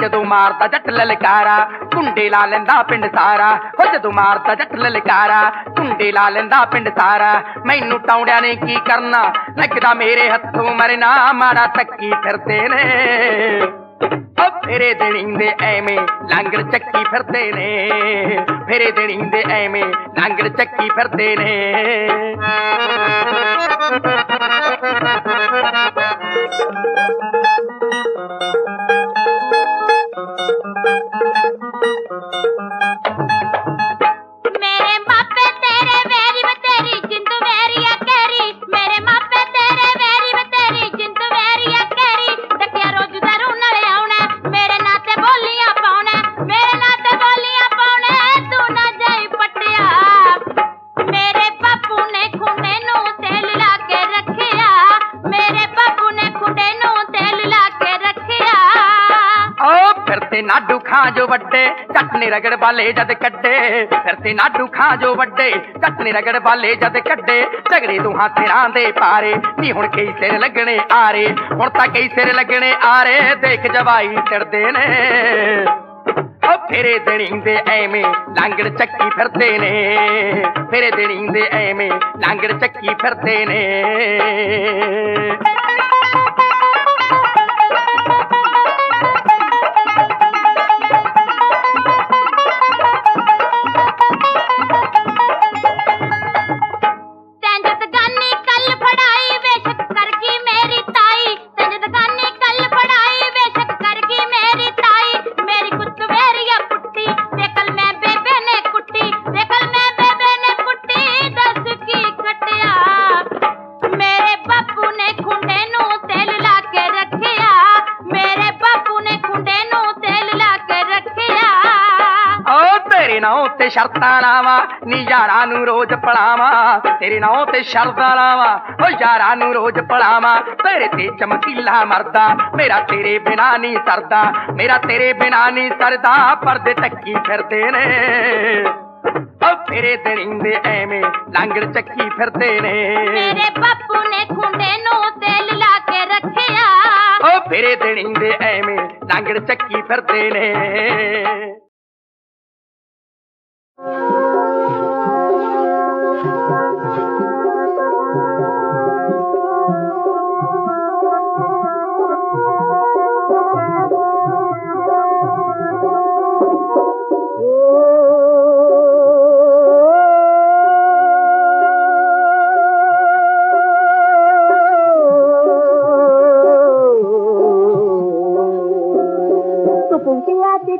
ਜਦੋਂ ਮਾਰਦਾ ਜੱਟ ਲਲਕਾਰਾ, ਕੁੰਡੇ ਲਾ ਲੈਂਦਾ ਪਿੰਡ ਸਾਰਾ। ਹੋ ਜਦੋਂ ਮਾਰਦਾ ਜੱਟ ਲਲਕਾਰਾ, ਕੁੰਡੇ ਲਾ ਲੈਂਦਾ ਪਿੰਡ ਸਾਰਾ। ਮੈਨੂੰ ਟੌਂਡਿਆਂ ਨੇ ਕੀ ਕਰਨਾ? ਲੱਗਦਾ ਮੇਰੇ ਹੱਥੋਂ ਮਰਨਾ, ਮਾੜਾ ਤੱਕੀ ਫਿਰਦੇ ਨੇ। ਫੇਰੇ ਦੇਣੀਂਦੇ ਐਵੇਂ ਲੰਗਰ ਚੱਕੀ ਫਿਰਦੇ ਨੇ। ਫੇਰੇ ਦੇਣੀਂਦੇ ਐਵੇਂ ਲੰਗਰ ਚੱਕੀ ਫਿਰਦੇ ਨੇ। ਮੇਰੇ ਰਗੜ ਵਾਲੇ ਜਦ ਕੱਢੇ ਫਿਰਤੇ ਨਾਡੂ ਖਾਂ ਜੋ ਵੱਡੇ ਜੱਟ ਰਗੜ ਵਾਲੇ ਜਦ ਕੱਢੇ, ਝਗੜੇ ਦੋਹਾਂ ਸਿਰਾਂ ਦੇ ਪਾਰੇ, ਨੀ ਹੁਣ ਕਈ ਸਿਰ ਲੱਗਣੇ ਆਰੇ, ਹੁਣ ਤਾਂ ਕਈ ਸਿਰ ਲੱਗਣੇ ਆਰੇ, ਦੇਖ ਜਵਾਈ ਚੜਦੇ ਨੇ। ਓ ਫੇਰੇ ਦੇਣੀਂਦੇ ਐਵੇਂ, ਲਾਂਗੜ ਚੱਕੀ ਫਿਰਦੇ ਨੇ। ਫੇਰੇ ਦੇਣੀਂਦੇ ਐਵੇਂ, ਲਾਂਗੜ ਚੱਕੀ ਫਿਰਦੇ ਨੇ। ਸ਼ਰਤਾਂ ਲਾਵਾਂ ਨੀ ਯਾਰਾਂ ਨੂੰ ਰੋਜ਼ ਪੜਾਵਾਂ ਤੇਰੇ ਨਾਂ ਤੇ ਸ਼ਰਤਾਂ ਲਾਵਾਂ ਓ ਯਾਰਾਂ ਨੂੰ ਰੋਜ਼ ਪੜਾਵਾਂ ਤੇਰੇ ਤੇ ਚਮਕੀਲਾ ਮਰਦਾ ਮੇਰਾ ਤੇਰੇ ਬਿਨਾ ਨਹੀਂ ਸਰਦਾ ਮੇਰਾ ਤੇਰੇ ਬਿਨਾ ਨਹੀਂ ਸਰਦਾ ਪਰਦੇ ਟੱਕੀ ਫਿਰਦੇ ਨੇ। ਓ ਫੇਰੇ ਦੇਣੀਂਦੇ ਐਵੇਂ ਲਾਂਗੜ ਚੱਕੀ ਫਿਰਦੇ ਨੇ। ਮੇਰੇ ਬਾਪੂ ਨੇ ਖੁੰਡੇ ਨੂੰ ਤੇਲ ਲਾ ਕੇ ਰੱਖਿਆ। ਓ ਫੇਰੇ ਦੇਣੀਂਦੇ ਐਵੇਂ ਲਾਂਗੜ ਚੱਕੀ ਫਿਰਦੇ ਨੇ।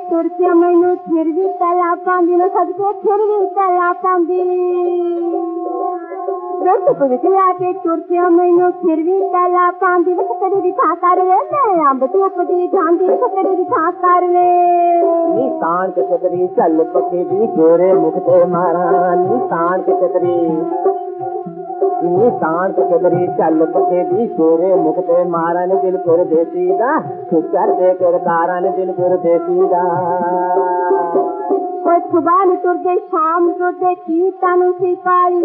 ਕੁਪੰਤਿਆ ਤੇ ਮੈਨੂੰ, ਫਿਰ ਵੀ ਤਲਾ ਪਾਉਂਦੀ ਨਾ ਸਦਕੇ ਫਿਰ ਵੀ ਤਲਾ ਪਾਉਂਦੀ। ਰੋਟ ਕੁਪੰਤਿਆ ਤੇ ਤੁਰਕੇ ਮੈਨੂੰ, ਫਿਰ ਵੀ ਤਲਾ ਪਾਉਂਦੀ। ਵੇ ਕਦੇ ਦੀ ਥਾਂ ਕਰ ਵੇ ਮੈਂ ਅੰਬ ਧੂਪ ਦੀ, ਜਾਂਦੀ ਕਦੇ ਦੀ ਥਾਂ ਕਰ ਵੇ। ਨੀ ਤਾਣ ਕੇ ਚੱਲ ਪੱਕੇ ਦੀ ਗੋਰੇ ਮੁਖ ਤੇ ਮਾਰਾ। ਨੀ ਤਾਣ ਕੇ ਨੀ ਤਾਣ ਕੇ ਚੱਲ ਪੱਕੇ ਦੀ ਗੋਰੇ ਮੁਖ ਤੇ ਮਾਰਾ ਨੀ ਦਾ ਕਰ ਦੇ ਕਰਤਾਰਾਂ ਨੇ ਦਿਲ ਪੁਰ ਦਾ। ਕੋਈ ਸੁਬਾਹ ਨੂੰ ਤੁਰਦੇ, ਸ਼ਾਮ ਤੁਰਦੇ ਕੀ ਤਨ ਸਿਕਾਈ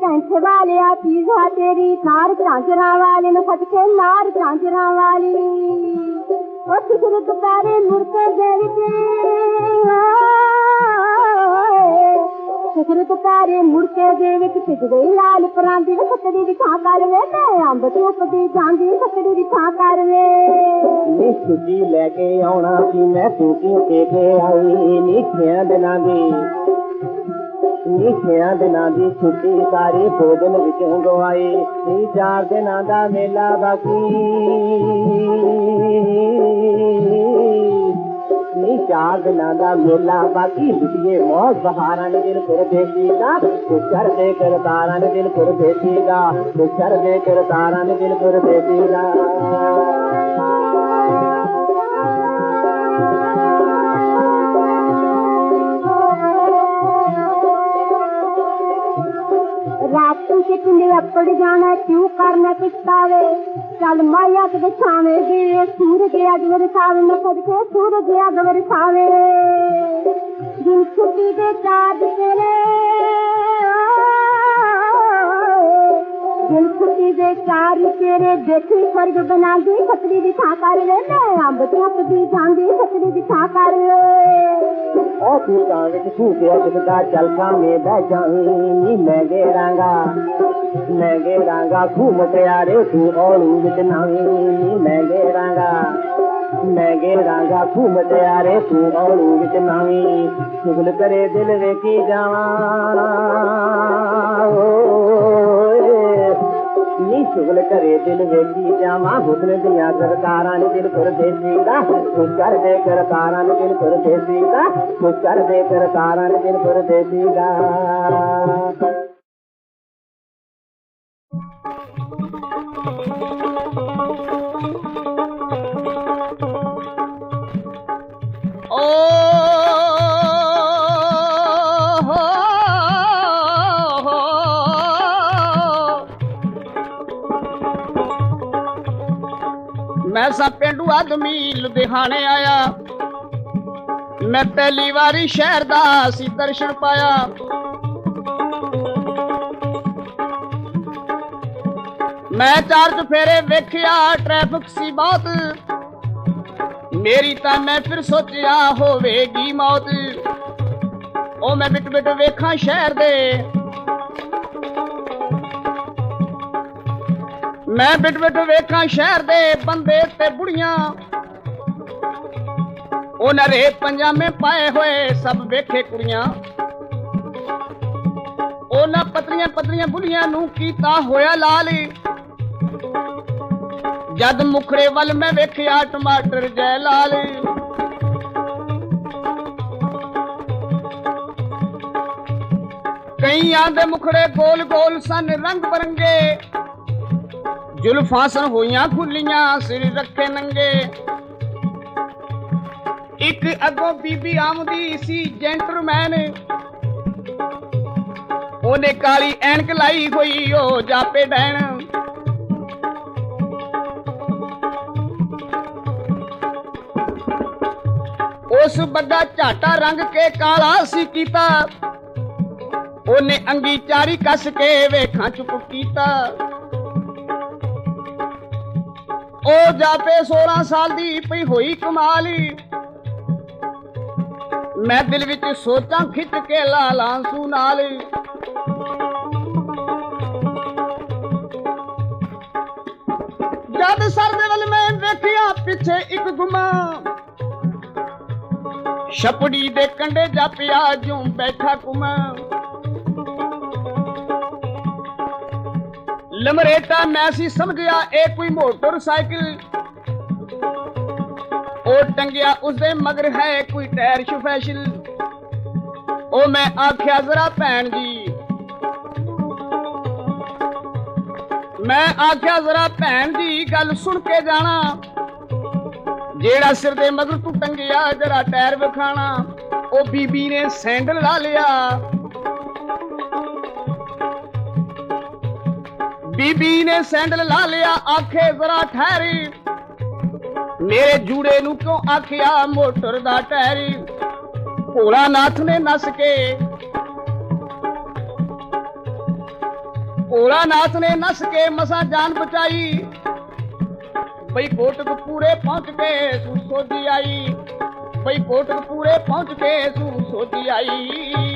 ਕੈਂਠੇ ਵਾਲਿਆ ਪੀਜ਼ਾ ਤੇਰੀ, ਨਾਰ ਝਾਂਜਰਾਂ ਵਾਲੇ ਨੂੰ ਸਦਕੇ ਨਾਰ ਝਾਂਜਰਾਂ ਵਾਲੀ। ਉਹ ਗੁਰੂ ਦੁਪਹਿਰੇ ਮੁੜ ਕੇ ਗਈ ਤੇ ਸਿਰ ਦੁਪਹਿਰੇ ਦੇ ਵਿੱਚ ਟਿਕ ਲਾਲ ਪਰਾਂਦੀ ਸੱਕੜੀ ਦੀ ਥਾਂ ਕਰ ਵੇ, ਮੈਂ ਅੰਬ ਧੂਪ ਦੀ ਜਾਂਦੀ ਸੱਕੜੀ ਦੀ ਥਾਂ ਕਰ ਵੇ। ਨੀ ਛੁੱਟੀ ਲੈ ਕੇ ਆਉਣਾ ਸੀ, ਮੈਂ ਤੂੰ ਕਿਉਂ ਕੇ ਆਈ ਨੀ ਛਿਆਂ ਦਿਨਾਂ ਦੀ। ਨੀ ਛਿਆਂ ਦਿਨਾਂ ਦੀ ਛੁੱਟੀ ਸਾਰੀ ਦੋ ਦਿਨ ਵਿੱਚੋਂ ਗਵਾਈ, ਨੀ ਚਾਰ ਦਿਨਾਂ ਦਾ ਮੇਲਾ ਬਾਕੀ। ਨੀ ਚਾਗ ਦਾ ਮੇਲਾ ਬਾਕੀ ਲੁਟੀਏ ਮੋਹ ਬਹਾਰਾਂ ਨੇ ਦਿਨ ਫਿਰ ਦੇਖੀਦਾ ਪੁੱਛਰ ਦੇ ਕਰਤਾਰਾਂ ਨੇ ਦਿਨ ਫਿਰ ਦੇਖੀਦਾ ਪੁੱਛਰ ਦੇ ਕਰਤਾਰਾਂ ਨੇ ਦਿਨ ਫਿਰ ਦੇਖੀਦਾ ਕਿੰਨੇ ਅੱਪੜ ਜਾਣਾ, ਕਿਉਂ ਕਰਨਾ ਪਛਤਾਵੇ ਚੱਲ ਮਾਇਆ ਕਿਤੇ ਛਾਵੇਂ ਦੇ ਸੂਰ جي اڄ وري ساوي نه صدقي سور جي اڳ وري ساوي دن ڇٽي تي چاد تيري دل خوشي دي چار تيري ديکي سورڳ بناندي سڪريه دکا ڪر ري مين اب تون اپني جاندي ਉਹ ਖੂਟਾਂ ਵਿੱਚ ਖੂਟਿਆ ਜਿਸਦਾ ਚੱਲ ਸਾਹਮਣੇ ਬਹਿ ਜਾਈਂ ਨੀ ਮੈਂ ਗੇਰਾਂਗਾ ਮੈਂ ਗੇਰਾਂਗਾ ਖੂ ਮਟਿਆਰੇ ਤੂੰ ਔਲੂ ਵਿੱਚ ਨਾਵੀਂ। ਮੈਂ ਗੇਰਾਂਗਾ ਮੈਂ ਗੇਰਾਂਗਾ ਖੂ ਮਟਿਆਰੇ ਤੂੰ ਔਲੂ ਵਿੱਚ ਨਾਵੀਂ। ਚੁਗਲ ਕਰੇ ਦਿਲ ਵੇਖੀ ਜਾਵਾਂ। ਨੀ ਸ਼ੁਗਲ ਕਰੇ ਦਿਲ ਵੇਖੀ ਜਾਵਾਂ ਹੁਸਨ ਦੀਆਂ ਸਰਕਾਰਾਂ ਨੇ ਦਿਲ ਪਰਦੇਸੀ ਦਾ ਕੁਛ ਕਰਦੇ ਕਰਤਾਰਾਂ ਨੇ ਦਿਲ ਪਰਦੇਸੀ ਦਾ ਕੁਛ ਕਰਦੇ ਕਰਤਾਰਾਂ ਨੇ ਦਿਲ ਪਰਦੇਸੀ ਦਾ ਓ ਮੈਂ ਸਾ ਪਿੰਡੂ ਆਦਮੀ ਲੁਧਿਆਣੇ ਆਇਆ। ਮੈਂ ਪਹਿਲੀ ਵਾਰੀ ਸ਼ਹਿਰ ਦਾ ਸੀ ਦਰਸ਼ਨ ਪਾਇਆ। ਮੈਂ ਚਾਰ ਚਫੇਰੇ ਵੇਖਿਆ, ਟ੍ਰੈਫਿਕ ਸੀ ਬਹੁਤ। ਮੇਰੀ ਤਾਂ ਮੈਂ ਫਿਰ ਸੋਚਿਆ ਹੋਵੇਗੀ ਮੌਤ। ਉਹ ਮੈਂ ਬਿਟ ਬਿਟ ਵੇਖਾਂ ਸ਼ਹਿਰ ਦੇ। ਮੈਂ ਬਿਟ ਬਿਟ ਵੇਖਾਂ ਸ਼ਹਿਰ ਦੇ ਬੰਦੇ ਤੇ ਬੁੜੀਆਂ। ਉਹ ਨਰੇ ਪੰਜਾਮੇ ਪਾਏ ਹੋਏ ਸਭ ਵੇਖੇ ਕੁੜੀਆਂ। ਉਹਨਾਂ ਪਤਲੀਆਂ ਪਤਲੀਆਂ ਬੁੜੀਆਂ ਨੂੰ ਕੀਤਾ ਹੋਇਆ ਲਾਲ। ਜਦ ਮੁਖੜੇ ਵੱਲ ਮੈਂ ਵੇਖਿਆ ਟਮਾਟਰ ਜੈ ਲਾਲ। ਕਈਆਂ ਦੇ ਮੁਖੜੇ ਗੋਲ ਗੋਲ ਸਨ ਰੰਗ ਬਰੰਗੇ। ਜ਼ੁਲਫਾਂ ਸਨ ਹੋਈਆਂ ਖੁੱਲੀਆਂ, ਸਿਰ ਰੱਖੇ ਨੰਗੇ। ਇੱਕ ਅੱਗੋਂ ਬੀਬੀ ਆਮਦੀ, ਸੀ ਜੈਂਟਲਮੈਨ ਉਹਨੇ ਕਾਲੀ ਐਨਕ ਲਾਈ ਹੋਈ, ਉਹ ਜਾਪੇ ਡੈਣ ਉਸ ਬੱਗਾ ਝਾਟਾ ਰੰਗ ਕੇ ਕਾਲਾ ਸੀ ਕੀਤਾ। ਉਹਨੇ ਅੰਗੀ ਚਾਰੀ ਕੱਸ ਕੇ ਵੇਖਾਂ ਚੁੱਪ ਕੀਤਾ। ਉਹ ਜਾਪੇ 16 ਸਾਲ ਦੀ ਪਈ ਹੋਈ ਕਮਾਲੀ। ਮੈਂ ਦਿਲ ਵਿੱਚ ਸੋਚਾਂ ਖਿੱਚ ਕੇ ਲਾਲਾਂ ਨਾਲ ਜਦ ਸਰ ਦੇ ਵੱਲ ਮੈਂ ਵੇਖਿਆ, ਪਿੱਛੇ ਇੱਕ ਗੁਮਾ। ਛਪੜੀ ਦੇ ਕੰਡੇ ਜਾਪਿਆ ਜੂੰ ਬੈਠਾ ਕੁਮਾ ਲਮਰੇਟਾ ਮੈਂ ਸੀ ਸਮਝਿਆ ਇਹ ਕੋਈ ਮੋਟਰਸਾਈਕਲ ਉਹ ਟੰਗਿਆ ਉਸਦੇ ਮਗਰ ਹੈ ਕੋਈ ਟਾਇਰ ਸਪੈਸ਼ਲ ਉਹ ਮੈਂ ਆਖਿਆ, ਜ਼ਰਾ ਭੈਣ ਜੀ। ਮੈਂ ਆਖਿਆ, ਜ਼ਰਾ ਭੈਣ ਜੀ, ਗੱਲ ਸੁਣ ਕੇ ਜਾਣਾ। ਜਿਹੜਾ ਸਿਰ ਦੇ ਮਗਰ ਤੂੰ ਟੰਗਿਆ ਜਰਾ ਟਾਇਰ ਵਿਖਾਣਾ, ਉਹ ਬੀਬੀ ਨੇ ਸੈਂਡਲ ਲਾ ਲਿਆ। ਬੀਬੀ ਨੇ ਸੈਂਡਲ ਲਾ ਲਿਆ, ਆਖੇ ਜ਼ਰਾ ਠਹਿਰੀ। ਮੇਰੇ ਜੂੜੇ ਨੂੰ ਕਿਉਂ ਆਖਿਆ, ਮੋਟਰ ਦਾ ਟਾਇਰ ਭੋਲਾ ਨਾਥ ਨੇ ਨਸ ਕੇ। ਭੋਲਾ ਨਾਥ ਨੇ ਨੱਸ ਕੇ, ਮਸਾ ਜਾਨ ਬਚਾਈ। ਬਈ ਕੋਟਕਪੂਰੇ ਪਹੁੰਚ ਕੇ ਸੂ ਸੋਧੀ ਆਈ। ਬਈ ਕੋਟਕਪੂਰੇ ਪਹੁੰਚ ਕੇ ਸੂ ਸੋਦੀ ਆਈ।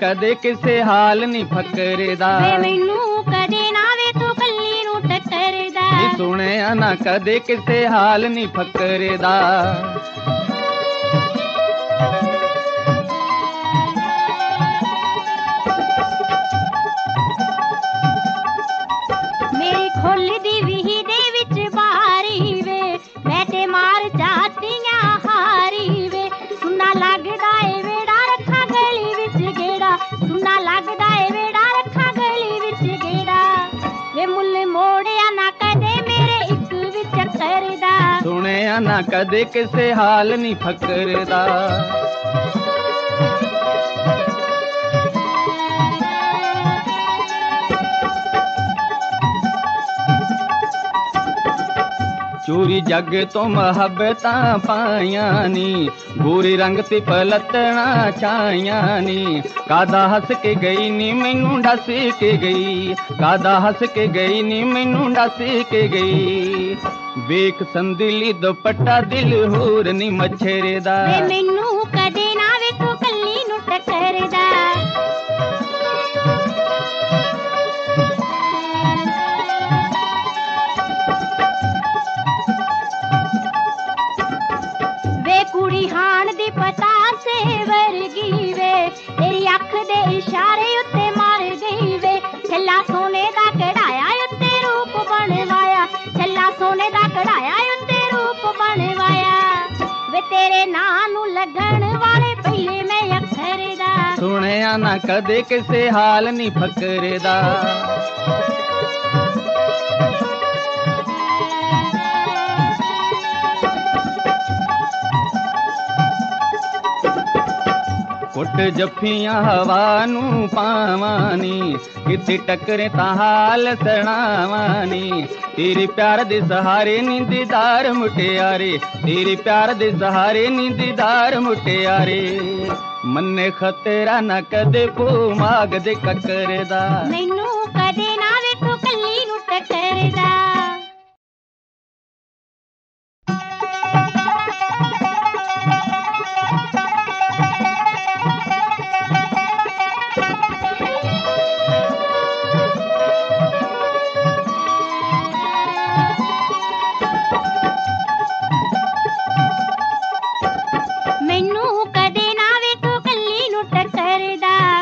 ਕਦੇ ਕਿਸੇ ਹਾਲ ਨਹੀਂ ਫਕਰਦਾ। ਵੇ ਮੈਨੂੰ ਕਦੇ ਨਾ ਵੇ ਤੂੰ ਕੱਲੀ ਨੂੰ ਟੱਕਰਦਾ। ਨੀ ਸੁਣਿਆ ਨਾ ਕਦੇ ਕਿਸੇ ਹਾਲ ਨਹੀਂ ਫਕਰਦਾ। ਮੇਰੀ ਵੀਹੀ ਦੇ ਨਾ ਕਦੇ ਕਿਸੇ ਹਾਲ ਨਹੀਂ ਫਕਰਦਾ ਚੋਰੀ ਜੱਗ ਤੋਂ ਮੁਹੱਬਤਾਂ ਪਾਈਆਂ ਨੀ ਗੋਰੇ ਰੰਗ ਤੇ ਪਲਤਣਾ ਛਾਈਆਂ ਨੀ ਕਾਦਾ ਹੱਸ ਕੇ ਗਈ ਨੀ ਮੈਨੂੰ ਡਸ ਕੇ ਗਈ ਕਾਦਾ ਹੱਸ ਕੇ ਗਈ ਨੀ ਮੈਨੂੰ ਡਸ ਕੇ ਗਈ ਵੇਖ ਸੰਦਲੀ ਦੁਪੱਟਾ ਦਿਲ, ਹੋਰ ਨੀ ਮੱਛਰੇ ਦਾ ਵੇ ਮੈਨੂੰ ਕਦੇ ਨਾ ਵੇ ਤੂੰ ਕੱਲੀ ਨੂੰ ਟੱਕਰਦਾ। ਵੇ ਕੁੜੀ ਹਾਣ ਦੀ ਪਤਾ ਸੇ ਵਰਗੀ ਵੇ, ਤੇਰੀ ਅੱਖ ਦੇ ਇਸ਼ਾਰੇ ਵੇ ਨਾਂ ਨੂੰ ਲੱਗਣ ਵਾਲੇ ਪਈਏ ਮੈਂ ਅੱਖਰ ਦਾ ਸੁਣਿਆ ਨਾ ਕਦੇ ਕਿਸੇ ਹਾਲ ਨੀ ਫਕਰੇ ਦਾ ਕੁੱਟ ਜੱਫੀਆਂ ਹਵਾ ਨੂੰ ਪਾਵਾਨੀ ਕਿਤੇ ਟੱਕਰੇ ਤਾਂ ਹਾਲ ਸਣਾਵਾਨੀ ਤੇਰੇ ਪਿਆਰ ਦੇ ਸਹਾਰੇ ਨੀਂਦਦਾਰ ਮੁਟਿਆਰੇ, ਤੇਰੇ ਪਿਆਰ ਦੇ ਸਹਾਰੇ ਨੀਂਦਦਾਰ ਮੁਟਿਆਰੇ। ਮੰਨੇ ਖਤਰਾ ਨਾ ਕਦੇ ਪੋ ਮਾਗ ਦੇ ਕੱਕਰ ਦਾ। ਮੈਨੂੰ ਕਦੇ ਨਾ ਵੇ ਕੱਲੀ ਨੂੰ ਟੱਕਰਦਾ।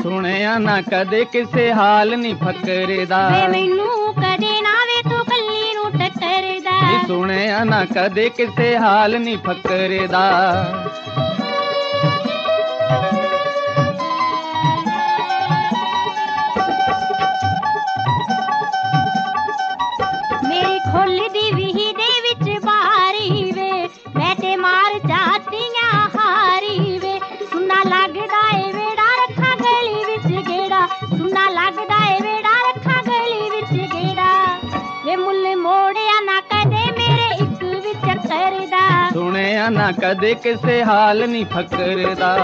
ਸੁਣਿਆ ਨਾ ਕਦੇ ਕਿਸੇ ਹਾਲ ਨੀ ਫਕਰੇ ਦਾ ਵੇ ਮੈਨੂੰ ਕਦੇ ਨਾ ਵੇ ਤੂੰ ਕੱਲੀ ਨੂੰ ਟੱਕਰਦਾ। ਸੁਣਿਆ ਨਾ ਕਦੇ ਕਿਸੇ ਹਾਲ ਨੀ ਫਕਰੇ ਸੁਣਿਆ ਨਾ ਕਦੇ ਕਿਸੇ ਹਾਲ ਨੀ ਫਕਰੇ ਦਾ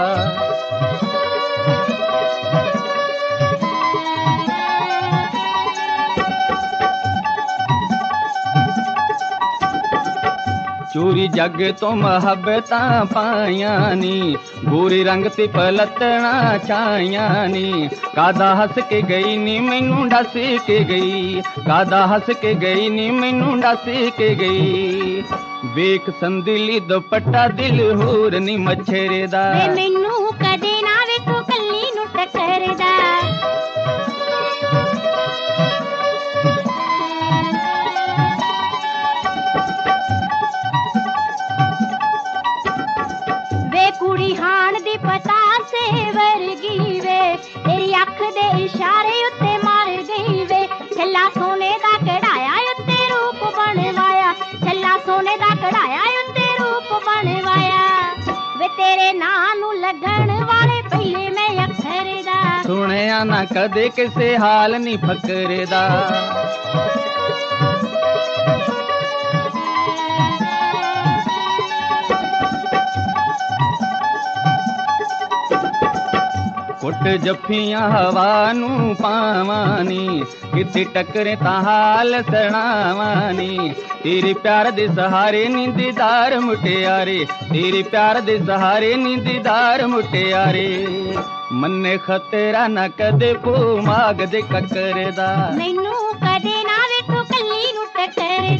ਚੋਰੀ ਜੱਗ ਤੋਂ ਮੁਹੱਬਤਾਂ ਪਾਈਆਂ ਨੀ ਗੋਰੇ ਰੰਗ ਤੇ ਪਲਤਣਾ ਛਾਈਆਂ ਨੀ ਕਾਦਾ ਹੱਸ ਕੇ ਗਈ ਨੀ ਮੈਨੂੰ ਡੱਸ ਕੇ ਗਈ ਕਾਦਾ ਹੱਸ ਕੇ ਗਈ ਨੀ ਮੈਨੂੰ ਡੱਸ ਕੇ ਗਈ ਵੇਖ ਸੰਦਲੀ ਦੁਪੱਟਾ ਦਿਲ, ਹੋਰ ਨੀ ਮੱਛਰੇ ਦਾ। ਮੈਨੂੰ ਕਦੇ ਨਾ ਵੇ ਕੱਲੀ ਨੂੰ ਟੱਕਰਦਾ। ਨਾਂ ਨੂੰ ਲੱਗਣ ਵਾਲੇ ਪਹਿਲੇ ਮੈਂ ਅੱਖਰ ਦਾ। ਸੁਣਿਆ ਨਾ ਕਦੇ ਕਿਸੇ ਹਾਲ ਨੀ ਫਕਰੇ ਦਾ। ਉੱਟ ਜੱਫੀਆਂ ਹਵਾ ਨੂੰ ਪਾਵਾਨੀ ਕਿਤੇ ਟਕਰੇ ਤਾਂ ਹਾਲ ਸਣਾਵਾਨੀ ਤੇਰੇ ਪਿਆਰ ਦੇ ਸਹਾਰੇ ਨਿੰਦਦਾਰ ਮੁਟਿਆਰੇ, ਤੇਰੇ ਪਿਆਰ ਦੇ ਸਹਾਰੇ ਨਿੰਦਦਾਰ ਮੁਟਿਆਰੇ। ਮੰਨੇ ਖਤਰਾ ਨਾ ਕਦੇ ਪੂ ਮਾਗ ਦੇ ਕੱਕਰ ਦਾ। ਮੈਨੂੰ ਕਦੇ ਨਾ ਵੇਖੋ ਕੱਲੀ ਨੂੰ ਟਕਰ